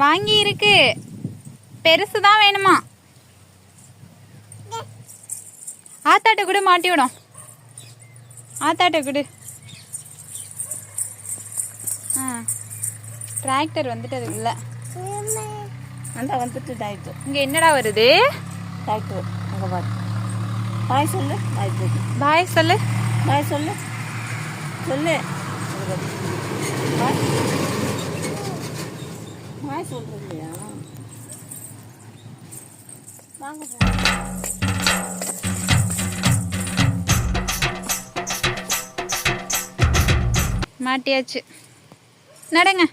வாங்கி இருக்கு பெருசு தான் வேணுமா? ஆத்தாட்ட கூட மாட்டி விடும். ஆத்தாட்ட கூட. ஆ டிராக்டர் வந்துட்டு அதுக்குள்ள அந்த வந்துட்டு டாக்டர் இங்கே என்னடா வருது? டாக்டர் அங்கே பாரு. பாய் சொல்லு பாய் சொல்லு. பாய் சொல்லு. பாய் சொல்லு. சொல்லு. பாய். பாய் சொல்றது இல்லையா வாங்க மாட்டியாச்சு. நடங்க.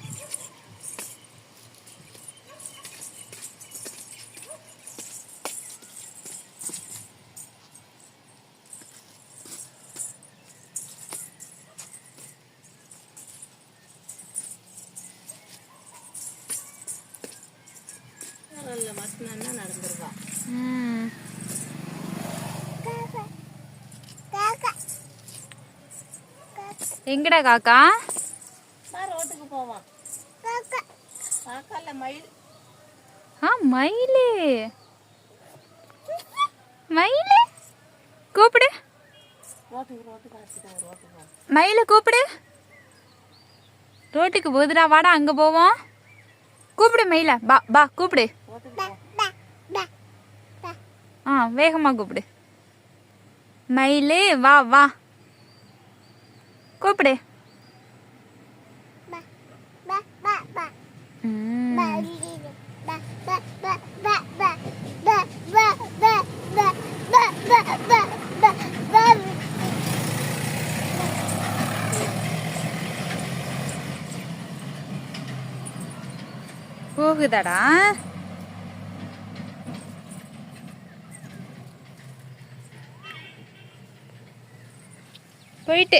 மத்தினா நடந்துருவா. ம். எங்கடா காக்கா? ரோட்டுக்கு போவான் மயில். ஆ மயிலு. மயிலு? கூப்பிடு. மயில கூப்பிடு. ரோட்டுக்கு போகுதுடா வாடா அங்க போவோம். கூப்பிடு மயில. பா பா கூப்பிடு. ஆ வேகமா கூப்பிடு மயிலு வா வா கூப்பிடு. போகுதாடா போயிட்டு.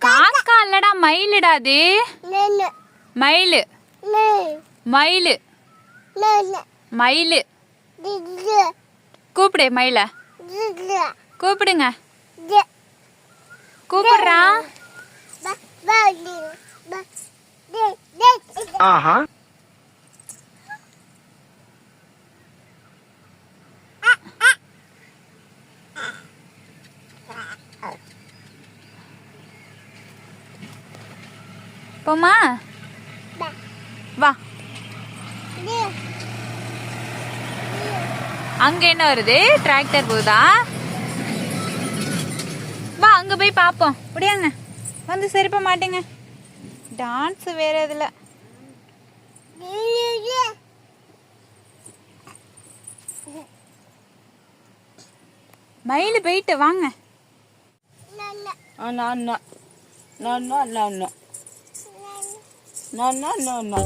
காக்கா இல்லடா மயிலுடா அது. மயிலு. மயிலு. மயிலு. கூப்பிடு மயில. கூப்பிடுங்க. கூப்பிடுறா. ஆஹா. போமா வா. அங்க என்ன வருது? டிராக்டர் போகுதா? வா அங்க போய் பாப்போம். முடியாங்க வந்து செருப்ப மாட்டேங்க. டான்ஸ் வேற இதுல. மயில் போயிட்டு வாங்க. Ah, no, no. No, no, no, no. No, no,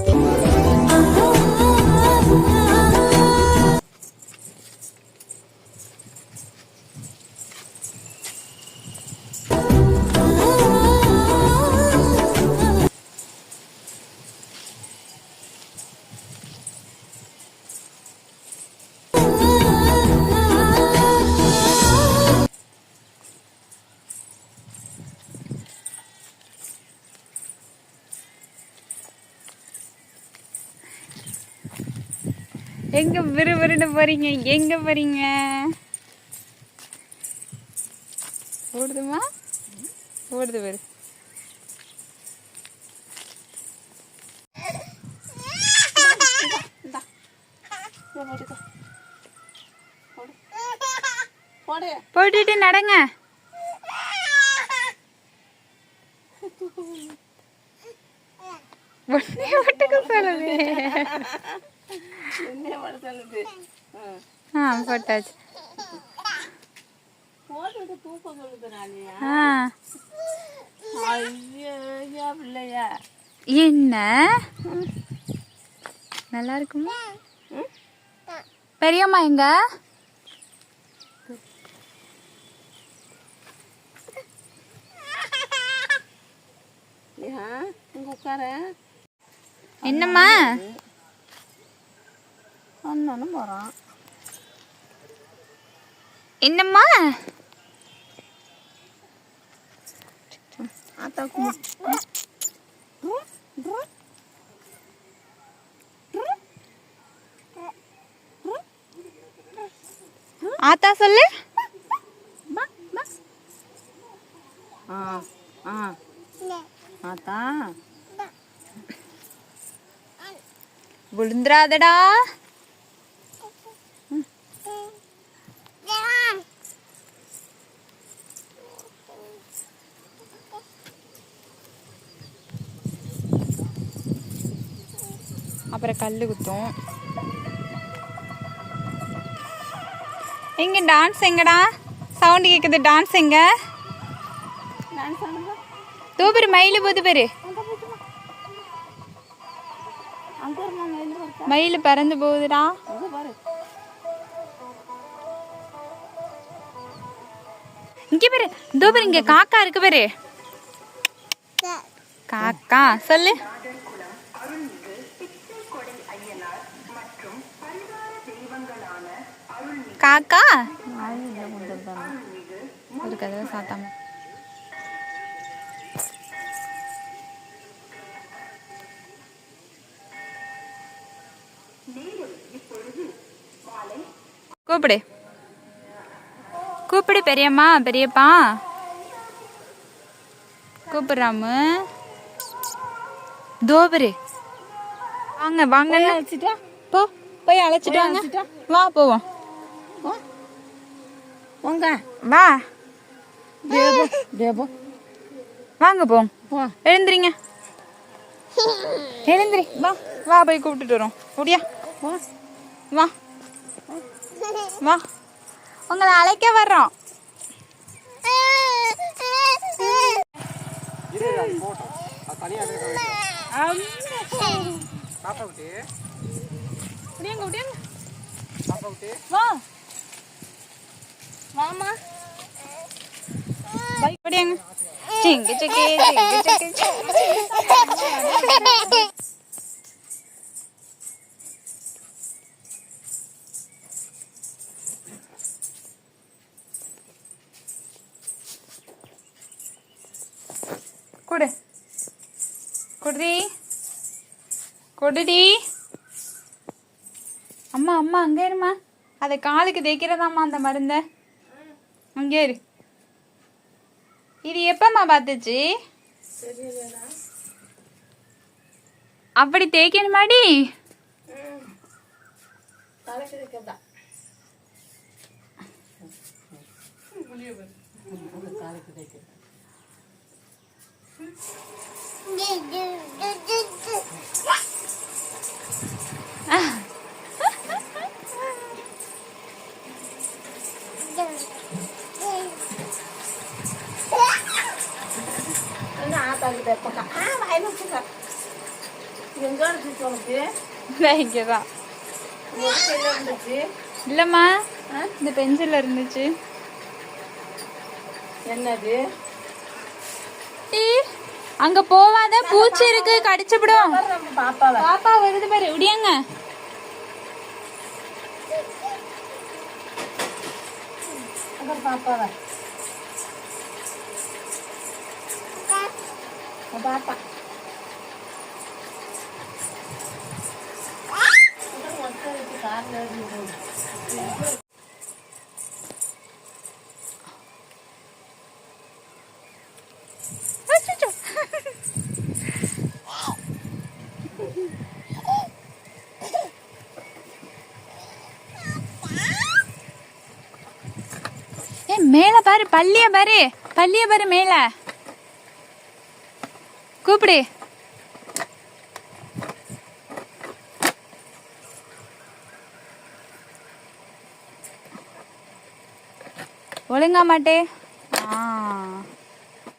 எங்க விறுவிறுன்னு போறீங்க? எங்க போறீங்க? ஓடுதுமா? ஓடுது பாரு போடு போட்டுட்டு நடங்க ஒன்னே மட்டுக்கு சொல்லுது என்ன பண்ண சொல்லுது ஆ போட்டாச்சு. என்ன? நல்லா இருக்குமா? பெரியம்மா எங்க? உட்கார. என்னம்மா? அண்ணனும் போகிறான் என்னம்மா? ஆத்தா சொல்லு. ஆத்தா. விழுந்துராதடா அப்புறம் கல் குத்தும். எங்க டான்ஸ் எங்கடா? சவுண்ட் கேக்குது டான்ஸ் எங்க? தூபரு மயில் போது பேரு. மயில் பறந்து போகுதுடா. இங்க பாரு தூபர் இங்க காக்கா இருக்கு பாரு. காக்கா சொல்லு. காக்கா? ஒரு கதவை சாத்தாம கூப்பிடு. கூப்பிடு பெரியம்மா பெரியப்பா. கூப்பிடுறாமு. தோபரு வாங்க வாங்க. போ. போய் அழைச்சிட்டு வாங்க? வா போவோம். போங்க. வா. தேவோ தேவோ. வாங்க போங்க போ எழுந்திரிங்க. எழுந்திரி. வா வா போய் கூப்பிட்டுட்டு வரோம். ஓடியா? வா. வா. உங்களை அழைக்க வர்றோம். ஓடியாங்க, ஓடியாங்க. வா வாமா பை, ஓடியாங்க. சிங்கு சிக்கி, சிங்கு சிக்கி, சிங்கு சிக்கி. கொடு கொடுடி கொடுடி அம்மா அம்மா அங்கே இருமா அதை காலுக்கு தேய்க்கிறதாம்மா அந்த மருந்தை. அங்கே இரு. இது எப்பம்மா பார்த்துச்சு? அப்படி தேய்க்கணுமாடி என்ன எங்கே இருந்துச்சு உனக்கு? இங்கே தான் இருந்துச்சு. இல்லைம்மா? இந்த பெஞ்சில் இருந்துச்சு. என்னது? அங்க போவாத பூச்சி இருக்கு கடிச்சுவிடும் பாப்பா வருது பாரு அப்புறம் பாப்பாவை பாப்பா. மேல பாரு பள்ளிய பாரு பள்ளிய பாரு மேல. கூப்பிடு. ஒழுங்கா மாட்டே